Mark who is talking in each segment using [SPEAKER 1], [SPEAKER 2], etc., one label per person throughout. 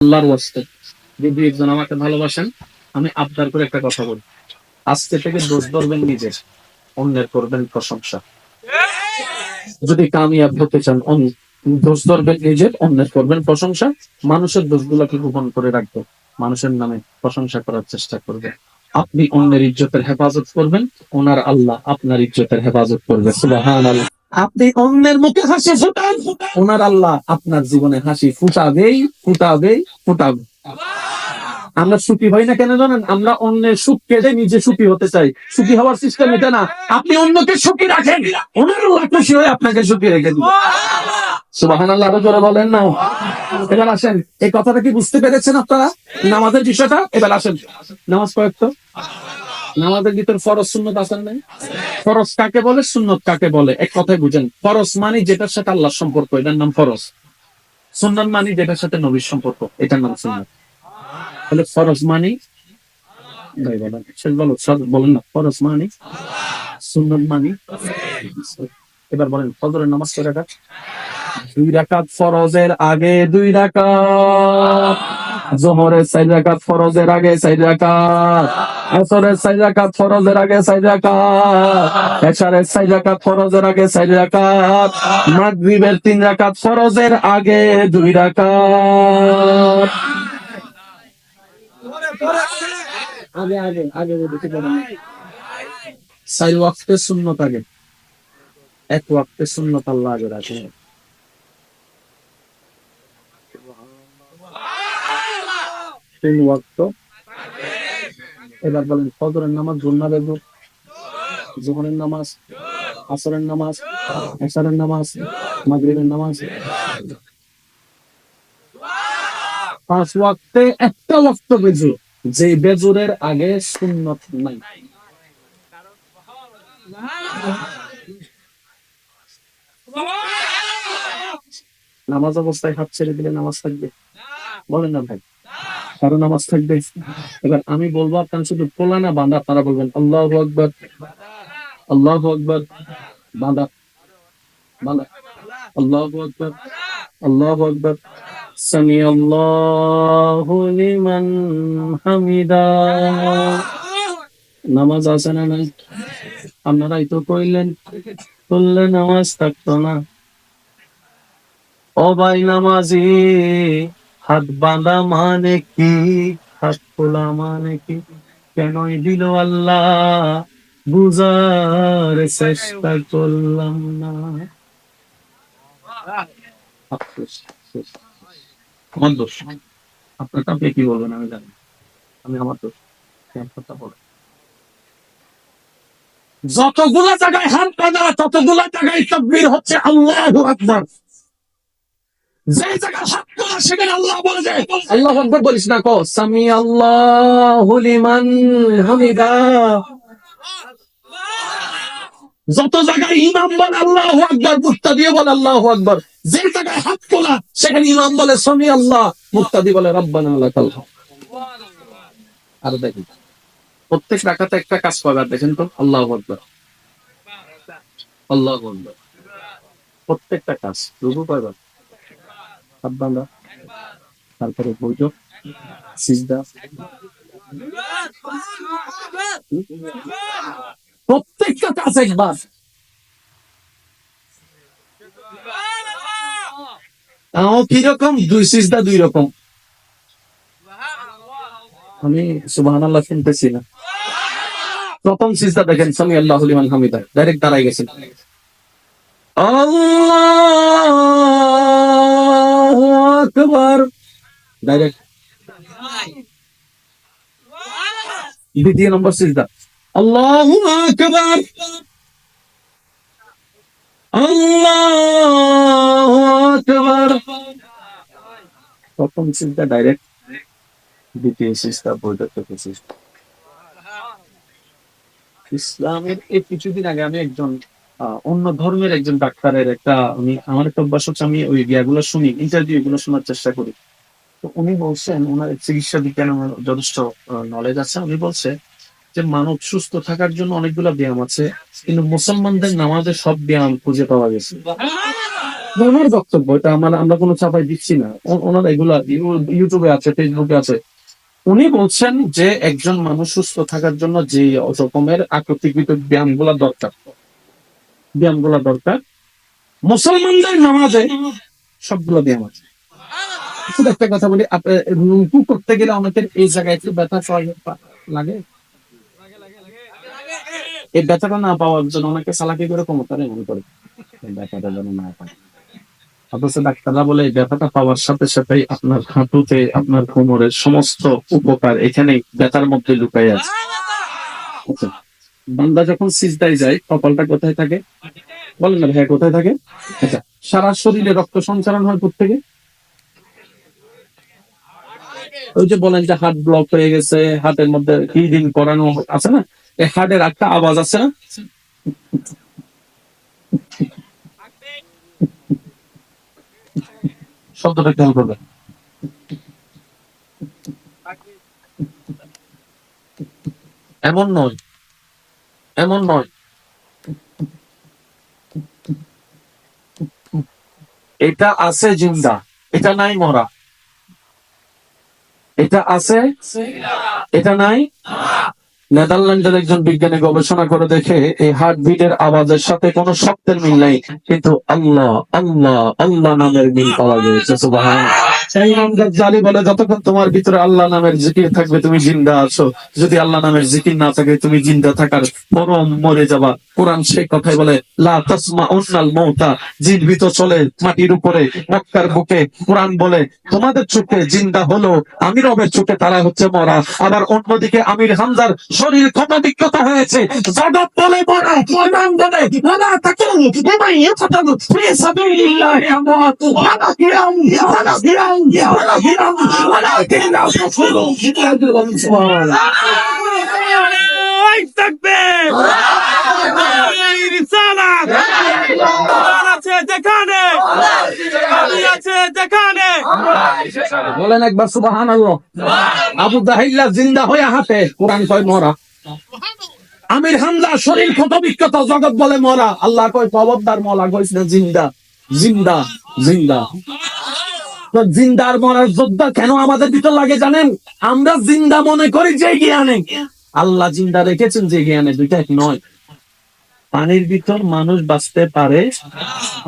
[SPEAKER 1] আল্লাহর ওয়াস্তে। যদি একজন আমাকে ভালোবাসেন, আমি আবদার করে একটা কথা বলি। আজকে থেকে দোষ ধরবেন নিজের, অন্যের করবেন প্রশংসা। যদি কামিয়াব হতে চান দোষ ধরবেন নিজের, অন্যের করবেন প্রশংসা। মানুষের দোষগুলোকে গোপন করে রাখবেন মানুষের নামে প্রশংসা করার চেষ্টা করবেন আপনি অন্যের ইজ্জতের হেফাজত করবেন, ওনার আল্লাহ আপনার ইজ্জতের হেফাজত করবে। সুবহানাল্লাহ। আপনি অন্যের মুখে হাসি ফুটান। ওনার আল্লাহ আপনার জীবনে হাসি ফুটাবেই ফুটাবেই, ফুটাবে। আমরা সুখী হই না কেন জানেন? আমরা অন্যের সুখ কেটে নিজে সুখী হতে চাই, সুখী হওয়ার সিস্টেম এটা না। আপনি অন্যকে সুখী রাখেন। ওনার আল্লাহ খুশি হয়ে আপনাকে সুখী রেখে দিবে। সুবাহান আল্লাহ জোরে বলেন না। এবার আসেন। এই কথাটা কি বুঝতে পেরেছেন আপনারা? নামাজের বিষয়টা? এবার আসেন। নামাজ কয়েকটা নামাজের ভিতর ফরজ সুন্নত আছেন নাই? ফরজ কাকে বলে? সুন্নত কাকে বলে? এক কথায় বুঝেন। ফরজ মানে যেটার সাথে আল্লাহর সম্পর্ক, এটার নাম ফরজ। সুন্নত মানে যেটার সাথে নবীর সম্পর্ক, এটার নাম সুন্নত। তাহলে ফরজ মানে? মানে? মানে? এবার বলেন, ফজরের নামাজ দুই রাকাত ফরজের আগে দুই রাকাত। জোহরের চার রাকাত ফরজের আগে চার রাকাত আসরের চার রাকাত ফরজের আগে চার রাকাত এশারের চার রাকাত ফরজের আগে চার রাকাত মাগরিবের তিন রাকাত ফরজের আগে দুই রাকাত। আগে আগে আগে বলতে চার ওয়াক্তে সুন্নত আগে। এক ওয়াক্তে সুন্নত আল্লাহ আগে রাখে। তিন ওয়াক্ত। এবার বলেন, ফজরের নামাজ, জুন্না বেগু জোহরের নামাজ, আসরের নামাজ, এশারের নামাজ, মাগরিবের নামাজ। পাঁচ ওয়াক্তে একটা ওয়াক্ত বেজু যে বেজুরের আগে সুন্নত নাই। নামাজ অবস্থায় হাত ছেড়ে দিলে নামাজ থাকবে? বলেন না ভাই। কারও নামাজ থাকবে। এবার আমি বলব আপনার শুধু পোলা না বাঁধা আপনারা বলবেন, আল্লাহ আকবর আল্লাহ আকবর বাঁধা আল্লাহ আকবর আল্লাহ আকবর সামি আল্লাহ লিমান হামিদা। নামাজ আছে না নাই? আপনারাই তো কইলেন, করলে নামাজ থাকতো না। ও ভাই নামাজি হাত বাঁধা মানে কি? হাত খোলা মানে কি? কেনই দিল আল্লাহ বুঝার চেষ্টা করলাম না। আমার দোষ। আপনার আপনি কি বলবেন আমি জানি আমি আমার দোষ। কথা যতগুলা জায়গায় হাত বাঁধা ততগুলা জায়গায় তকবীর হচ্ছে আল্লাহ আকবার। যে জায়গায় হাত তোলা সেখানে আল্লাহ বলে যায় আল্লাহ আকবার বলিস না কো সামি আল্লাহ লিমান হামিদা। যত জায়গায় ইমাম বলে আল্লাহ আকবার মুক্তা দিয়ে বলে আল্লাহ আকবার। যে জায়গায় হাত তোলা সেখানে ইমাম বলে সামি আল্লাহ মুক্তা দিয়ে বলে রব্বানা লাকাল আর দেখুন প্রত্যেক রাখাতে একটা কাজ পাবে দেখেন তো আল্লাহ আকবার। আল্লাহ আকবার। প্রত্যেকটা কাজ রুকু কয়বার হাত বাঁধা তারপরে বৈঠক, সিজদা। প্রত্যেকটা কাজ একবার। তাও কীরকম? দুই সিজদা, দুই রকম। আমি সুবহান আল্লাহ শুনতেছি না। প্রথম সিজদা দেখেন সামি আল্লাহ হামিদা ডাইরেক্ট দাঁড়াই গেছেন। আল্লাহু! ডাইরেক্ট দ্বিতীয় নম্বর সিজদা। আল্লাহু আল্লাহু প্রথম সিজদা ডাইরেক্ট দ্বিতীয় সিজদা থেকে সিজদা। ইসলামের এই কিছুদিন আগে আমি একজন অন্য ধর্মের একজন ডাক্তারের একটা আমি আমার একটা অভ্যাস হচ্ছে আমি ওই ইয়াগুলো শুনি ইন্টারভিউ এগুলো শোনার চেষ্টা করি। তো উনি বলছেন ওনার চিকিৎসা বিজ্ঞান আমার যথেষ্ট নলেজ আছে। উনি বলছে যে মানব সুস্থ থাকার জন্য অনেকগুলো ব্যায়াম আছে, কিন্তু মুসলমানদের নামাজে সব ব্যায়াম খুঁজে পাওয়া গেছে। ওনার বক্তব্য, এটা আমার, আমরা কোনো চাপাই দিচ্ছি না। ওনার এগুলা ইউটিউবে আছে ফেসবুকে আছে। উনি বলছেন যে একজন মানুষ সুস্থ থাকার জন্য যে রকমের আকৃতিক ব্যায়ামগুলা দরকার। ব্যায়ামগুলা দরকার। মুসলমানদের নামাজে সবগুলো ব্যায়াম আছে। শুধু একটা কথা বলি রুকু করতে গেলে আমাদের এই জায়গায় একটু ব্যথা লাগে। এই ব্যথাটা না পাওয়ার জন্য অনেকে সালাকি করে কমতারে মনে করে ব্যথাটা যেন না পায়। অথচ ডাক্তাররা বলে ব্যথাটা পাওয়ার সাথে সাথেই আপনার হাঁটুতে আপনার কোমরের সমস্ত উপকার এখানে ব্যথার মধ্যে লুকাই আছে। আচ্ছা, বান্দা যখন সিজদায় যায়, কপালটা কোথায় থাকে? বলেন না ভাইয়া, কোথায় থাকে? আচ্ছা সারা শরীরে রক্ত সঞ্চালন হয় থেকে ওই যে বলেন যে হার্ট ব্লক হয়ে গেছে হার্টের মধ্যে কি দিন করানো আছে না? এই হার্টের একটা আওয়াজ আছে না? শব্দটা খেয়াল করবেন। এমন নয়। এমন নয়। এটা আছে জিন্দা, এটা নাই মরা। এটা আছে এটা নাই নেদারল্যান্ডের একজন বিজ্ঞানী গবেষণা করে দেখে এই হার্ট বিটের আওয়াজের সাথে কোনো শব্দের মিল নাই, কিন্তু আল্লাহ আল্লাহ আল্লাহ নামের মিল পাওয়া গেছে সুবহান বলে যতক্ষণ তোমার ভিতরে আল্লাহ নামের জিকির থাকবে, তুমি জিন্দা আছো। যদি আল্লাহ নামের জিকির না থাকে, তুমি জিন্দা থাকার পরম মরে যাবা। কোরআন সেই কথাই বলে জীবিত চলে, মাটির উপরে, মক্কার বুকে। কোরআন বলে, তোমাদের চোখে জিন্দা হলো, আমি রবের চোখে তারা হচ্ছে মরা। আবার অন্যদিকে আমির হামজার শরীর বিক্ষত হয়েছে। জগৎ বলে, মরা কোরআন বলে, ওয়ালা কিরাম ওয়ালা কিরাম বলেন একবার সুবাহান আবু দাহিল্লা জিন্দা হয়ে হাতে কোরআন কয়, মরা। আমির হামজা শরীর ক্ষত বিক্ষত জগৎ বলে মরা। আল্লাহ কয় খবরদার মলা কইস জিন্দা জিন্দা জিন্দা। জিন্দার মরার যোদ্ধা কেন আমাদের ভিতর লাগে জানেন? আমরা জিন্দা মনে করি যে জ্ঞানে। আল্লাহ জিন্দা রেখেছেন যে জ্ঞানে, দুইটা এক নয়। পানির ভিতর মানুষ বাঁচতে পারে,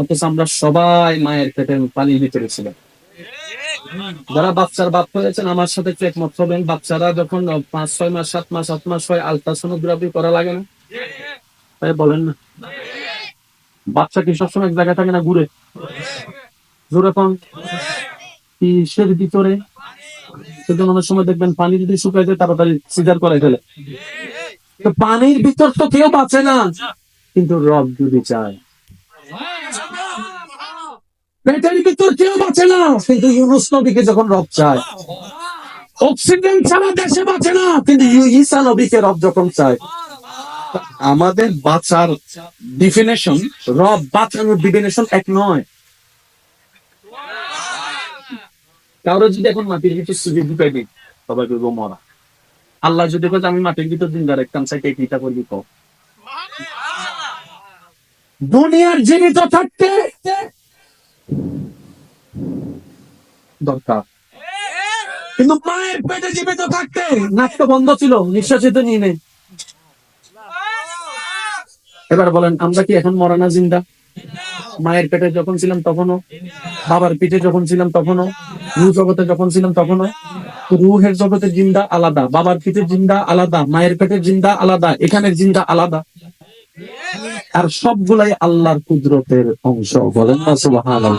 [SPEAKER 1] অথচ আমরা সবাই মায়ের পেটের পানির ভিতরে ছিলাম। যারা বাচ্চার বাপ হয়েছেন, আমার সাথে একটু একমত হবেন, বাচ্চারা যখন পাঁচ, ছয় মাস, সাত মাস, আট মাস হয় আলট্রাসোনোগ্রাফি করা লাগে না। বলেন না। বাচ্চা কি সবসময় এক জায়গায় থাকে না ঘুরে? জোরে কোন। কিসের ভিতরে? সেজন্য অনেক সময় দেখবেন পানি যদি শুকায় যায়, তাড়াতাড়ি সিজার করে ফেলে। তো পানির ভিতর তো কেউ বাঁচে না। কিন্তু রব যদি চায়। পেটের ভিতর কেউ বাঁচে না। কিন্তু ইউনুস নবীকে যখন রব চায়, অক্সিজেন ছাড়া দেশে বাঁচে না। কিন্তু ঈসা নবীকে রব যখন চায়, আমাদের বাঁচার ডিফিনেশন রব বাঁচানোর ডিফিনেশন এক নয়। কারও যদি এখন মাটির ভিতর সুযোগ ঢুকাই দিই সবাই বলব মরা। আল্লাহ যদি বলে আমি মাটির ভিতর জিন্দা রাখতাম সাইকে কিটা করবি কও? দুনিয়ার জীবিত থাকতে দরকার। কিন্তু মায়ের পেটে জীবিত থাকতে নাক তো বন্ধ ছিল নিঃশ্বাসে তো নিয়ে নেই। এবার বলেন, আমরা কি এখন মরানা জিন্দা? মায়ের পেটে যখন ছিলাম তখনও, বাবার পিঠে যখন ছিলাম তখনও। রু জগতে যখন ছিলাম তখনও রুহের জগতে জিন্দা আলাদা, বাবার পিঠের জিন্দা আলাদা, মায়ের পেটের জিন্দা আলাদা, এখানের জিন্দা আলাদা। আর সবগুলাই আল্লাহর কুদরতের অংশ, বলেন না, সুবহানাল্লাহ।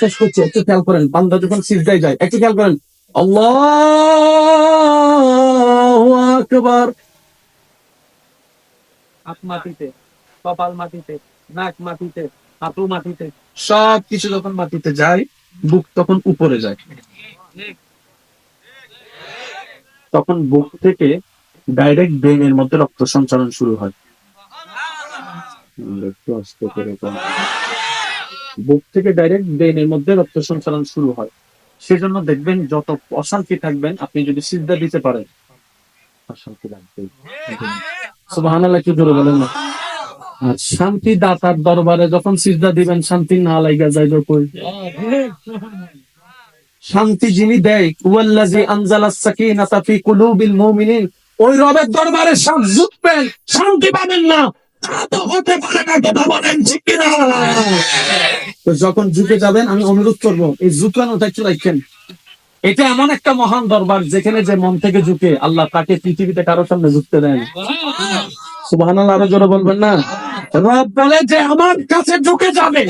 [SPEAKER 1] শেষ করছি, একটু খেয়াল করেন, বান্দা যখন সিজদায় যায়, একটু খেয়াল করেন, আল্লাহু আকবার। হাত মাটিতে, কপাল মাটিতে, নাক মাটিতে, হাঁটু মাটিতে সব কিছু যখন মাটিতে যায় বুক তখন উপরে যায়। তখন বুক থেকে ডাইরেক্ট ব্রেনের মধ্যে রক্ত সঞ্চালন শুরু হয়। বুক থেকে ডাইরেক্ট ব্রেনের মধ্যে রক্ত সঞ্চালন শুরু হয়। সেজন্য দেখবেন যত অশান্তি থাকবেন, আপনি যদি সিদ্ধা দিতে পারেন। অশান্তি লাগবে কি জোরে বলেন না। শান্তি দাতার দরবারে যখন সিজদা দিবেন, শান্তি না লাইগা যাইবে কই? শান্তি যিনি দেয় ওয়াল্লাজি আনজালাস সাকিনাতা ফি কুলুবিল মুমিনিন, ওই রবের দরবারে জুটবেন, শান্তি পাবেন না। তো যখন ঝুঁকে যাবেন, আমি অনুরোধ করব, এই ঝুঁকানোটা একটু রাখেন। এটা এমন একটা মহান দরবার, যেখানে যে মন থেকে ঝুঁকে আল্লাহ তাকে পৃথিবীতে কারোর সামনে ঝুঁকতে দেন সুবহান আরও জোরে বলবেন না? রব বলে যে আমার কাছে ঝুঁকে যাবে।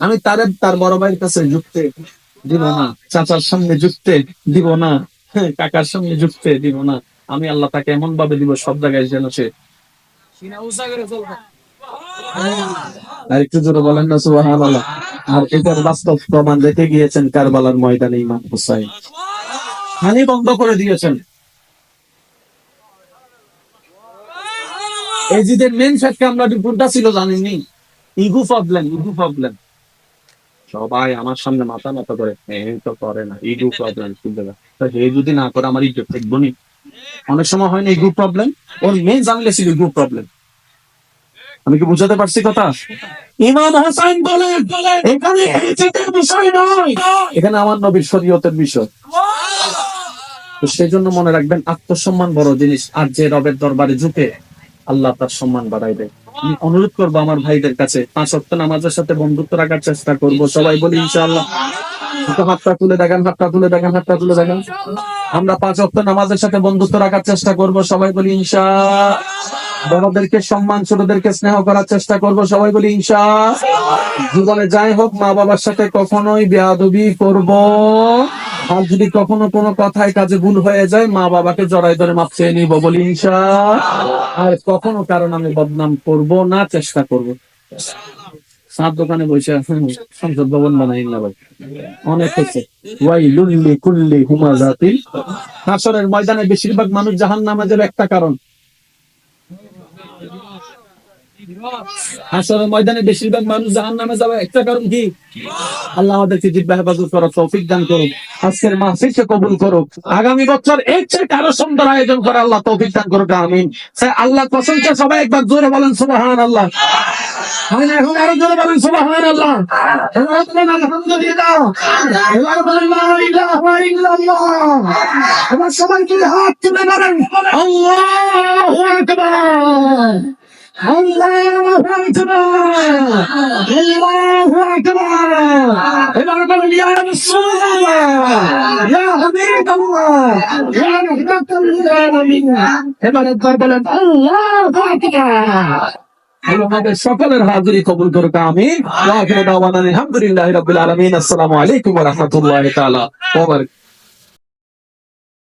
[SPEAKER 1] আমি তারে তার বড় ভাইয়ের কাছে ঝুঁকতে দিব না চাচার সামনে ঝুঁকতে দিব না হ্যাঁ, কাকার সামনে ঝুঁকতে দিব না। আমি আল্লাহ তাকে এমন ভাবে দিব সব জায়গায় যেন সে আর একটু জোরে বলেন না সুবহান আর এটার বাস্তব প্রমাণ রেখে গিয়েছেন কারবালার ময়দানে ইমাম হুসাইন। খালি বন্ধ করে দিয়েছেন। এজিদের মেন আমরা ছিল প্রবলেম প্রবলেম সবাই আমার সামনে মাথা মাথা করে তো করে না, ইগু প্রবলেম শুনতে হে যদি না করে আমার থাকব নি। অনেক সময় হয় না প্রবলেম ওর মেন জানলে ছিল প্রবলেম আমি কি বুঝাতে পারছি কথা? ইমাম হাসান বলেন, এখানে এজিদের বিষয় নয়। এখানে আমার নবীর শরীয়তের বিষয়। তো সেই জন্য মনে রাখবেন, আত্মসম্মান বড় জিনিস। আর যে রবের দরবারে ঝুঁকে আল্লাহ তার সম্মান বাড়াই দেয়। আমি অনুরোধ করব আমার ভাইদের কাছে, পাঁচ অক্ট নামাজের সাথে বন্ধুত্ব রাখার চেষ্টা করব। সবাই বলি, ইনশাআল্লাহ। হাতটা তুলে হাতটা তুলে হাতটা তুলে আমরা পাঁচ নামাজের সাথে বন্ধুত্ব রাখার চেষ্টা করব। সবাই বলি, ইনশা। বড়দেরকে সম্মান, ছোটদেরকে স্নেহ করার চেষ্টা করব। সবাই বলি, ইনশা। জীবনে যাই হোক মা বাবার সাথে কখনোই বেয়াদবি করব। আর যদি কখনো কোনো কথায় কাজে ভুল হয়ে যায় মা বাবাকে জড়াই ধরে মাপ চেয়ে নিব বলি ইনশা আর কখনো কারণ আমি বদনাম করব না চেষ্টা করব। সাত দোকানে বসে হুম, সংসদ ভবন বানাই না ভাই। অনেক হচ্ছে। ওয়াই লুল্লি কুল্লি হুমা জাতিল হাসরের ময়দানে বেশিরভাগ মানুষ জাহান নামাজের একটা কারণ। হাসরের ময়দানে বেশিরভাগ মানুষ জাহান নামে যাবে। একটা কারণ কি? আল্লাহ আমাদেরকে জিব্বা হেফাজত করার তৌফিক দান করুক। আজকের মাহফিলকে কবুল করুক। আগামী বছর এর চেয়ে আরও সুন্দর আয়োজন করে আল্লাহ তৌফিক দান করুক। আমিন। স্যার, আল্লাহ প্রশংসা সবাই একবার জোরে বলেন সুবহান আল্লাহ এখন আরও জোরে বলেন সুবহান আল্লাহ এবার বলেন, আলহামদুলিল্লাহ। এবার বলেন, লা হাত তুলে এবার বলেন, আল্লাহু আমাদের সকলের হাজিরি কবুল করুক দাওয়ানা আলহামদুলিল্লাহি রাব্বিল আলামিন। আসসালামু আলাইকুম রাহমাতুল্লাহি বারাকাতুহু।